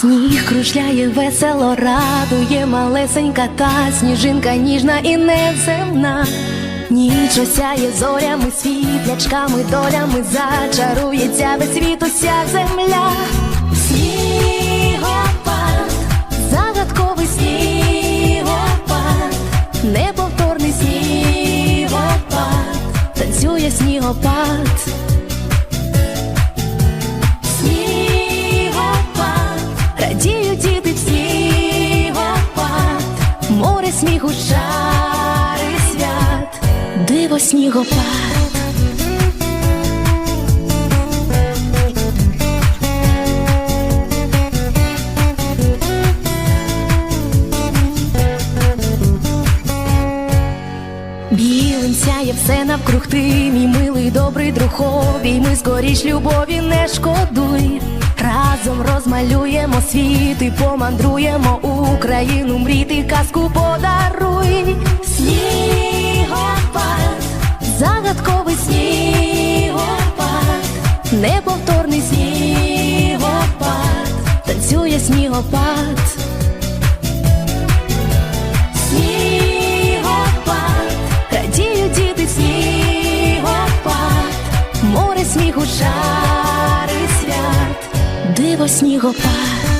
Сніг кружляє весело, радує малесенька та сніжинка ніжна і неземна. Ніч осяє зорями, світлячками, долями зачарується весь світ уся земля. Снігопад, загадковий снігопад, неповторний снігопад, танцює снігопад. Снігопад. Білим сяє все навкруг ти, мій милий, добрий друг обійми, скоріш любові не шкодуй. Разом розмалюємо світ і помандруємо Україну, мрійти казку подаруй. Неповторний снігопад, танцює снігопад. Снігопад, радіють діти снігопад, море сміху, шари свят, диво снігопад.